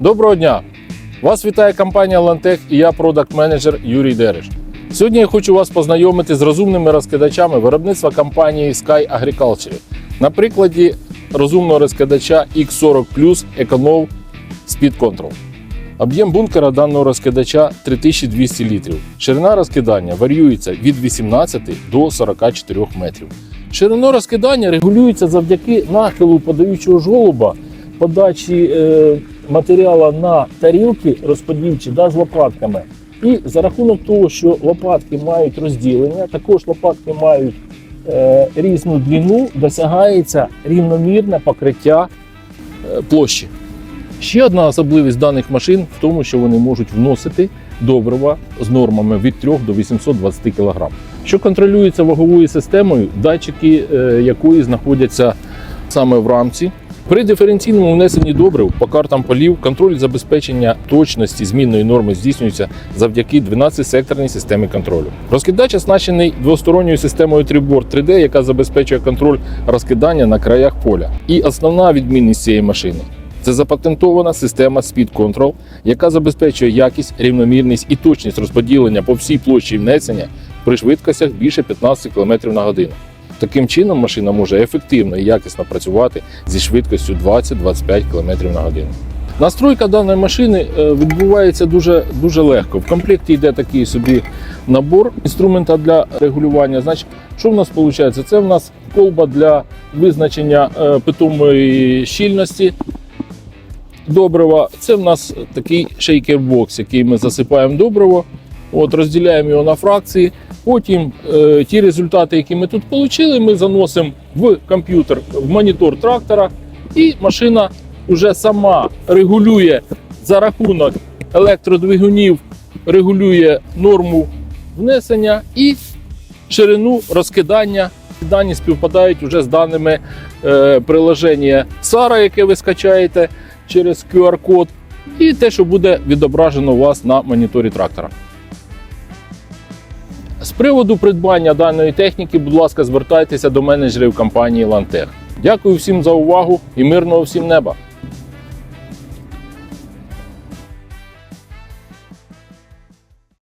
Доброго дня! Вас вітає компанія Лантех і я продакт-менеджер Юрій Дереш. Сьогодні я хочу вас познайомити з розумними розкидачами виробництва компанії Sky Agriculture. На прикладі розумного розкидача X40 Plus Econol Speed Control. Об'єм бункера даного розкидача 3200 літрів. Ширина розкидання варіюється від 18 до 44 метрів. Ширину розкидання регулюється завдяки нахилу подаючого жолоба, подачі е, матеріалу на тарілки розподільчі да, з лопатками. І за рахунок того, що лопатки мають розділення, також лопатки мають е, різну длину, досягається рівномірне покриття е, площі. Ще одна особливість даних машин в тому, що вони можуть вносити добрива з нормами від 3 до 820 кг, що контролюється ваговою системою, датчики е, якої знаходяться саме в рамці. При диференційному внесенні добрив по картам полів контроль забезпечення точності змінної норми здійснюється завдяки 12-секторній системі контролю. Розкидач оснащений двосторонньою системою Tribord 3D, яка забезпечує контроль розкидання на краях поля. І основна відмінність цієї машини це запатентована система Speed Control, яка забезпечує якість, рівномірність і точність розподілення по всій площі внесення при швидкостях більше 15 км на годину. Таким чином машина може ефективно і якісно працювати зі швидкістю 20-25 км на годину. Настройка даної машини е, відбувається дуже, дуже легко. В комплекті йде такий собі набор інструмента для регулювання. Значить, що в нас виходить? Це в нас колба для визначення е, питомої щільності добрива. Це в нас такий шейкер-бокс, який ми засипаємо добриво, от, розділяємо його на фракції. Потім е, ті результати, які ми тут отримали, ми заносимо в комп'ютер, в монітор трактора, і машина вже сама регулює за рахунок електродвигунів, регулює норму внесення і ширину розкидання. Дані співпадають вже з даними е, приложення SARA, яке ви скачаєте через QR-код, і те, що буде відображено у вас на моніторі трактора. З приводу придбання даної техніки, будь ласка, звертайтеся до менеджерів компанії Лантех. Дякую всім за увагу і мирного всім неба!